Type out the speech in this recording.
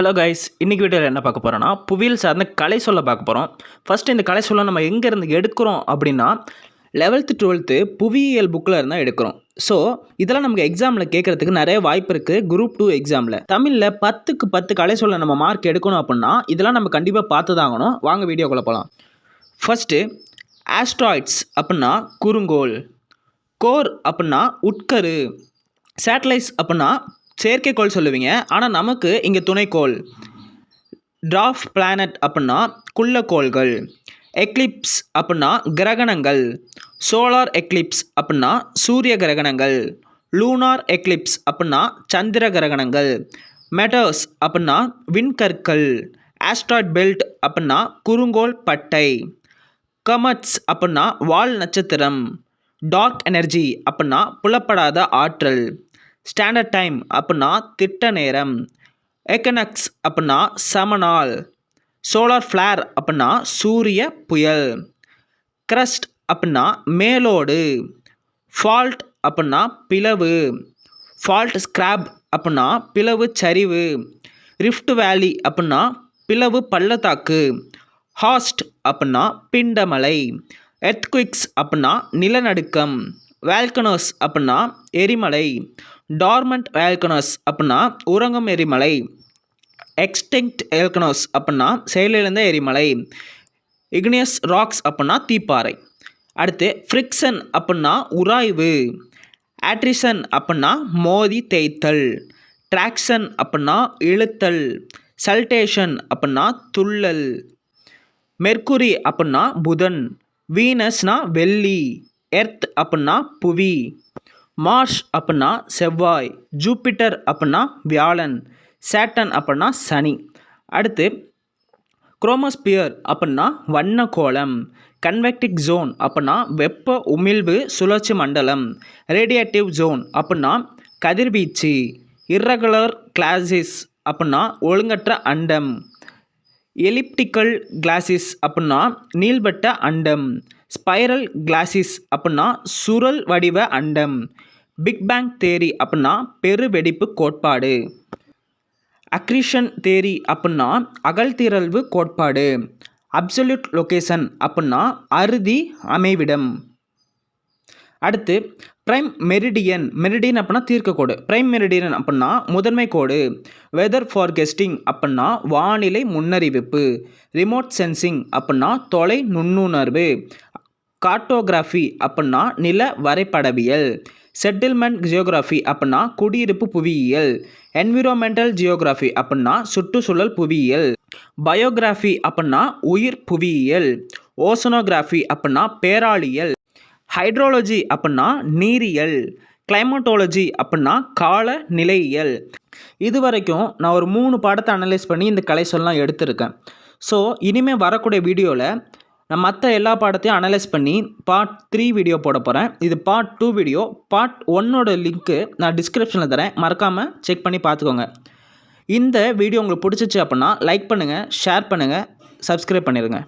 Hello guys இன்றைக்கி வீடியோவில் என்ன பார்க்க போகிறோன்னா புவியியல் சார்ந்த கலை சொல்ல பார்க்க போகிறோம் ஃபஸ்ட்டு இந்த கலை சொல்ல நம்ம எங்கேருந்து எடுக்கிறோம் அப்படின்னா லெவல்த்து டுவெல்த்து புவியியல் புக்கில் இருந்தால் எடுக்கிறோம். ஸோ இதெல்லாம் நமக்கு எக்ஸாமில் கேட்குறதுக்கு நிறைய வாய்ப்பு இருக்குது குரூப் டூ எக்ஸாமில் தமிழில் பத்துக்கு பத்து கலை சொல்ல நம்ம மார்க் எடுக்கணும் அப்படின்னா இதெல்லாம் நம்ம கண்டிப்பாக பார்த்து தாங்கணும் வாங்க வீடியோக்குள்ளே போகலாம் ஃபஸ்ட்டு ஆஸ்ட்ராய்ட்ஸ் அப்படின்னா குறுங்கோல் கோர் அப்படின்னா உட்கரு சேட்டலைட்ஸ் அப்படின்னா செயற்கைக்கோள் சொல்லுவீங்க. ஆனால் நமக்கு இங்கே துணைக்கோள். டிராஃப் பிளானட் அப்படின்னா குள்ளக்கோள்கள். எக்லிப்ஸ் அப்படின்னா கிரகணங்கள். சோலார் எக்லிப்ஸ் அப்படின்னா சூரிய கிரகணங்கள். லூனார் எக்லிப்ஸ் அப்படின்னா சந்திர கிரகணங்கள். மெட்டர்ஸ் அப்படின்னா விண்கற்கள். ஆஸ்ட்ராய்ட் பெல்ட் அப்படின்னா குறுங்கோள் பட்டை. கமட்ஸ் அப்படின்னா வால் நட்சத்திரம். டார்க் எனர்ஜி அப்படின்னா புலப்படாத ஆற்றல். ஸ்டாண்டர்ட் டைம் அப்படின்னா திட்ட நேரம். எக்கனக்ஸ் அப்படின்னா சமநாள். சோலார் ஃப்ளேர் அப்படின்னா சூரிய புயல். க்ரஸ்ட் அப்படின்னா மேலோடு. ஃபால்ட் அப்படின்னா பிளவு. ஃபால்ட் ஸ்கிராப் அப்படின்னா பிளவு சரிவு. ரிஃப்ட் வேலி அப்படின்னா பிளவு பள்ளத்தாக்கு. ஹாஸ்ட் அப்படின்னா பிண்டமலை. எர்த்குவிக்ஸ் அப்படின்னா நிலநடுக்கம். வேல்கனோஸ் அப்படின்னா எரிமலை. டார்மண்ட் வேல்கனோஸ் அப்படின்னா உறங்கும் எரிமலை. எக்ஸ்டிங்க்ட் எல்கனோஸ் அப்படின்னா செயலிழந்த எரிமலை. இக்னியஸ் ராக்ஸ் அப்படின்னா தீப்பாறை. அடுத்து ஃப்ரிக்ஷன் அப்படின்னா உராய்வு. ஆட்ரிசன் அப்படின்னா மோதி தேய்த்தல். ட்ராக்ஷன் அப்படின்னா இழுத்தல். சல்டேஷன் அப்படின்னா துள்ளல். மெர்க்குரி அப்படின்னா புதன். வீனஸ்னா வெள்ளி. எர்த் அப்படின்னா புவி. மார்ஷ் அப்படின்னா செவ்வாய் ஜூப்பிட்டர் அப்படின்னா வியாழன் சேட்டன் அப்படின்னா சனி. அடுத்து குரோமோஸ்பியர் அப்படின்னா வண்ண கோலம் கன்வெக்டிக் ஜோன் அப்படின்னா வெப்ப உமிழ்வு சுழற்சி மண்டலம் ரேடியேட்டிவ் ஜோன் அப்படின்னா கதிர்வீச்சு இர்ரெகுலர் கிளாசிஸ் அப்படின்னா ஒழுங்கற்ற அண்டம் எலிப்டிக்கல் கிளாசிஸ் அப்படின்னா நீள்வட்ட அண்டம் ஸ்பைரல் கிளாசிஸ் அப்புடின்னா சுருள் வடிவ அண்டம். பிக் பேங் தேரி அப்புடின்னா பெருவெடிப்பு கோட்பாடு. அக்ரிஷன் தேரி அப்புடின்னா அகழ்திரள்வு கோட்பாடு. அப்சல்யூட் லொக்கேஷன் அப்புடின்னா அறுதி அமைவிடம். அடுத்து ப்ரைம் மெரிடியன் மெரிடியன் அப்படின்னா தீர்க்கக்கோடு ப்ரைம் மெரிடியன் அப்படின்னா முதன்மை கோடு. வெதர் ஃபார்கெஸ்டிங் அப்படின்னா வானிலை முன்னறிவிப்பு. ரிமோட் சென்சிங் அப்படின்னா தொலை நுண்ணுணர்வு. கார்ட்டோகிராஃபி அப்படின்னா நில வரைபடவியல். செட்டில்மெண்ட் ஜியோகிராஃபி அப்படின்னா குடியிருப்பு புவியியல். என்விரான்மெண்டல் ஜியோகிராஃபி அப்படின்னா சுற்றுச்சூழல் புவியியல். பயோகிராஃபி அப்படின்னா உயிர் புவியியல். ஓசனோகிராஃபி அப்படின்னா பேராளியல் ஹைட்ரோலஜி அப்படின்னா நீரியல். கிளைமட்டோலஜி அப்படின்னா கால நிலையியல். இது வரைக்கும் நான் ஒரு மூணு பாடத்தை அனலைஸ் பண்ணி இந்த கலை சொல்லலாம் எடுத்திருக்கேன். ஸோ இனிமேல் வரக்கூடிய வீடியோவில் நான் மற்ற எல்லா பாடத்தையும் அனலைஸ் பண்ணி பார்ட் த்ரீ வீடியோ போட போகிறேன் இது பார்ட் டூ வீடியோ பார்ட் ஒன்னோட லிங்க்கு நான் டிஸ்கிரிப்ஷனில் தரேன். மறக்காமல் செக் பண்ணி பார்த்துக்கோங்க. இந்த வீடியோ உங்களுக்கு பிடிச்சிச்சு அப்படின்னா லைக் பண்ணுங்கள் ஷேர் பண்ணுங்கள் சப்ஸ்கிரைப் பண்ணிடுங்க.